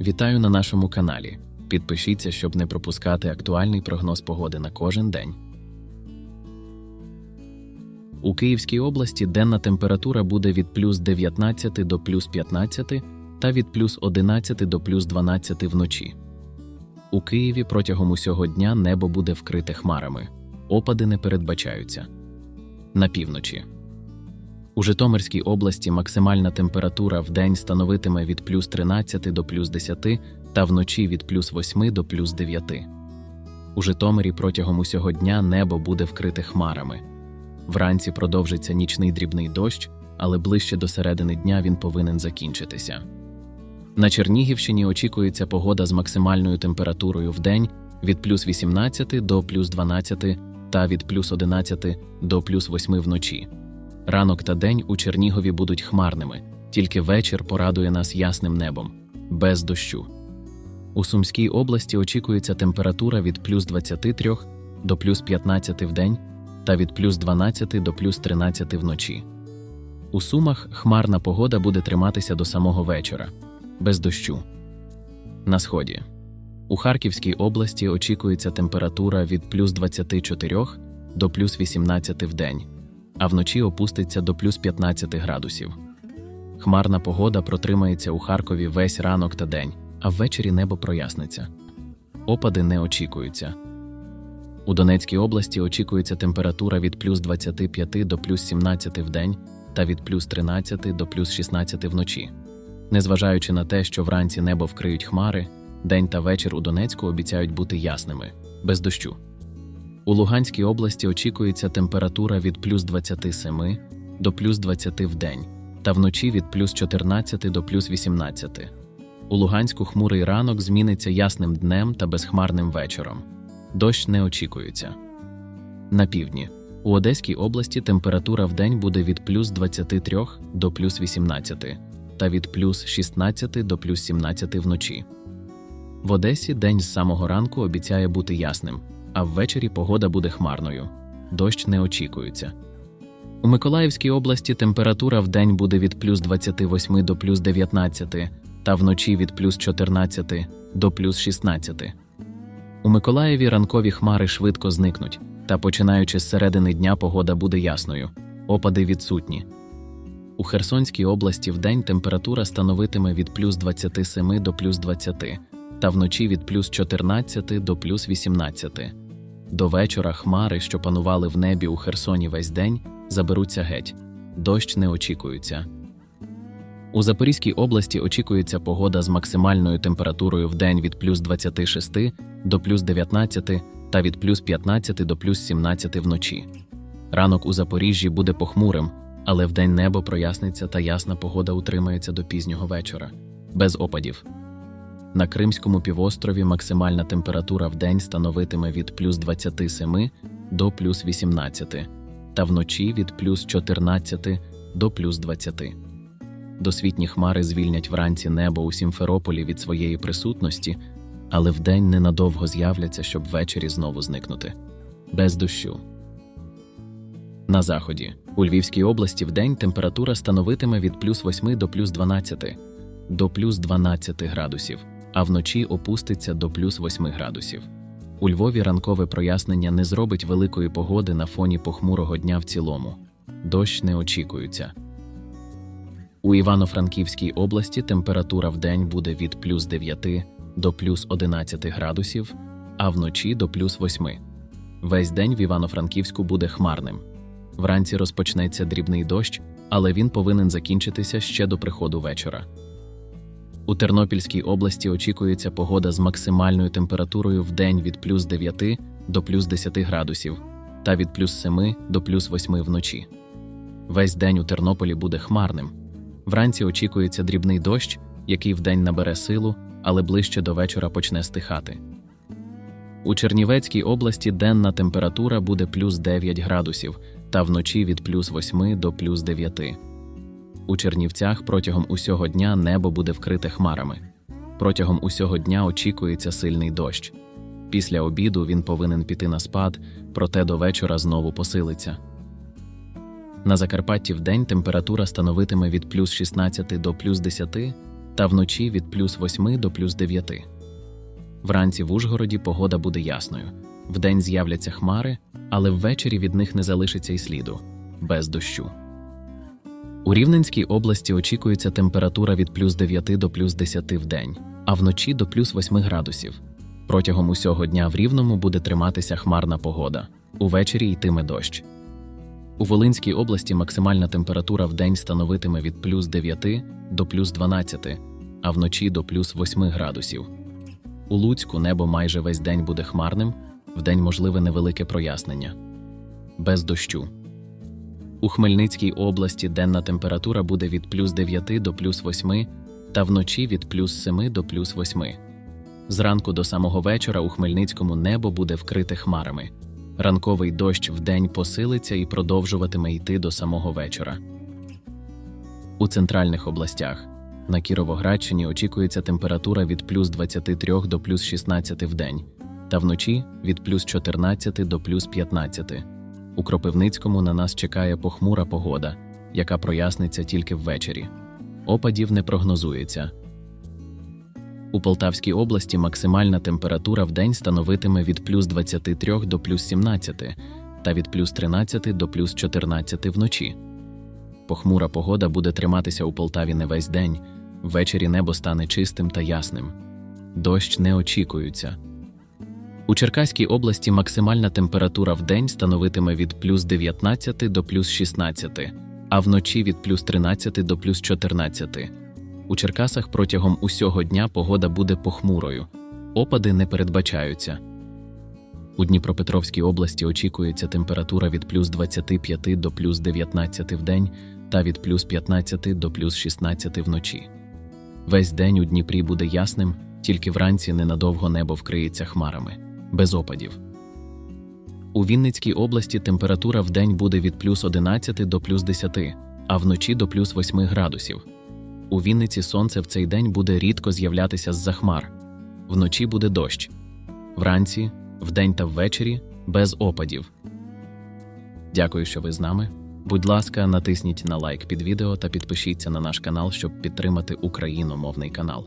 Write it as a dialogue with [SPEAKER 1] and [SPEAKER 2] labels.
[SPEAKER 1] Вітаю на нашому каналі. Підпишіться, щоб не пропускати актуальний прогноз погоди на кожен день. У Київській області денна температура буде від плюс 19 до плюс 15 та від плюс 11 до плюс 12 вночі. У Києві протягом усього дня небо буде вкрите хмарами. Опади не передбачаються. На півночі. У Житомирській області максимальна температура в день становитиме від плюс 13 до плюс 10 та вночі від плюс 8 до плюс 9. У Житомирі протягом усього дня небо буде вкрите хмарами. Вранці продовжиться нічний дрібний дощ, але ближче до середини дня він повинен закінчитися. На Чернігівщині очікується погода з максимальною температурою в день від плюс 18 до плюс 12 та від плюс 11 до плюс 8 вночі. Ранок та день у Чернігові будуть хмарними, тільки вечір порадує нас ясним небом, без дощу. У Сумській області очікується температура від плюс 23 до плюс 15 в день та від плюс 12 до плюс 13 вночі. У Сумах хмарна погода буде триматися до самого вечора, без дощу. На сході. У Харківській області очікується температура від плюс 24 до плюс 18 в день, а вночі опуститься до плюс 15 градусів. Хмарна погода протримається у Харкові весь ранок та день, а ввечері небо проясниться. Опади не очікуються. У Донецькій області очікується температура від плюс 25 до плюс 17 в день та від плюс 13 до плюс 16 вночі. Незважаючи на те, що вранці небо вкриють хмари, день та вечір у Донецьку обіцяють бути ясними, без дощу. У Луганській області очікується температура від плюс 27 до плюс 20 в день та вночі від плюс 14 до плюс 18. У Луганську хмурий ранок зміниться ясним днем та безхмарним вечором. Дощ не очікується. На півдні. У Одеській області температура в день буде від плюс 23 до плюс 18 та від плюс 16 до плюс 17 вночі. В Одесі день з самого ранку обіцяє бути ясним, а ввечері погода буде хмарною. Дощ не очікується. У Миколаївській області температура в день буде від плюс 28 до плюс 19 та вночі від плюс 14 до плюс 16. У Миколаєві ранкові хмари швидко зникнуть, та починаючи з середини дня погода буде ясною, опади відсутні. У Херсонській області вдень температура становитиме від плюс 27 до плюс 20, та вночі від плюс 14 до плюс 18. До вечора хмари, що панували в небі у Херсоні весь день, заберуться геть. Дощ не очікується. У Запорізькій області очікується погода з максимальною температурою в день від плюс 26 до плюс 19 та від плюс 15 до плюс 17 вночі. Ранок у Запоріжжі буде похмурим, але вдень небо проясниться та ясна погода утримається до пізнього вечора, без опадів. На Кримському півострові максимальна температура в день становитиме від плюс 27 до плюс 18 та вночі від плюс 14 до плюс 20. Досвітні хмари звільнять вранці небо у Сімферополі від своєї присутності, але вдень ненадовго з'являться, щоб ввечері знову зникнути. Без дощу. На заході. У Львівській області вдень температура становитиме від плюс 8 до плюс 12 до плюс 12 градусів, а вночі опуститься до плюс 8 градусів. У Львові ранкове прояснення не зробить великої погоди на фоні похмурого дня в цілому. Дощ не очікується. У Івано-Франківській області температура вдень буде від плюс 9 до плюс 11 градусів, а вночі до плюс 8. Весь день в Івано-Франківську буде хмарним. Вранці розпочнеться дрібний дощ, але він повинен закінчитися ще до приходу вечора. У Тернопільській області очікується погода з максимальною температурою в день від плюс 9 до плюс 10 градусів та від плюс 7 до плюс 8 вночі. Весь день у Тернополі буде хмарним. Вранці очікується дрібний дощ, який вдень набере силу, але ближче до вечора почне стихати. У Чернівецькій області денна температура буде плюс 9 градусів та вночі від плюс 8 до плюс 9. У Чернівцях протягом усього дня небо буде вкрите хмарами. Протягом усього дня очікується сильний дощ. Після обіду він повинен піти на спад, проте до вечора знову посилиться. На Закарпатті вдень температура становитиме від плюс 16 до плюс 10 та вночі від плюс 8 до плюс 9. Вранці в Ужгороді погода буде ясною. Вдень з'являться хмари, але ввечері від них не залишиться й сліду без дощу. У Рівненській області очікується температура від плюс 9 до плюс 10 в день, а вночі до плюс 8 градусів. Протягом усього дня в Рівному буде триматися хмарна погода. Увечері йтиме дощ. У Волинській області максимальна температура в день становитиме від плюс 9 до плюс 12, а вночі до плюс 8 градусів. У Луцьку небо майже весь день буде хмарним, вдень можливе невелике прояснення. Без дощу. У Хмельницькій області денна температура буде від плюс 9 до плюс 8 та вночі від плюс 7 до плюс 8. Зранку до самого вечора у Хмельницькому небо буде вкрите хмарами. Ранковий дощ вдень посилиться і продовжуватиме йти до самого вечора. У центральних областях на Кіровоградщині очікується температура від плюс 23 до плюс 16 в день, та вночі від плюс 14 до плюс 15. У Кропивницькому на нас чекає похмура погода, яка проясниться тільки ввечері. Опадів не прогнозується. У Полтавській області максимальна температура в день становитиме від плюс 23 до плюс 17 та від плюс 13 до плюс 14 вночі. Похмура погода буде триматися у Полтаві не весь день, ввечері небо стане чистим та ясним. Дощ не очікується. У Черкаській області максимальна температура в день становитиме від плюс 19 до плюс 16, а вночі від плюс 13 до плюс 14. У Черкасах протягом усього дня погода буде похмурою. Опади не передбачаються. У Дніпропетровській області очікується температура від плюс 25 до плюс 19 в день та від плюс 15 до плюс 16 вночі. Весь день у Дніпрі буде ясним, тільки вранці ненадовго небо вкриється хмарами, без опадів. У Вінницькій області температура в день буде від плюс 11 до плюс 10, а вночі до плюс 8 градусів. У Вінниці сонце в цей день буде рідко з'являтися з-за хмар. Вночі буде дощ. Вранці, вдень та ввечері без опадів. Дякую, що ви з нами. Будь ласка, натисніть на лайк під відео та підпишіться на наш канал, щоб підтримати україномовний канал.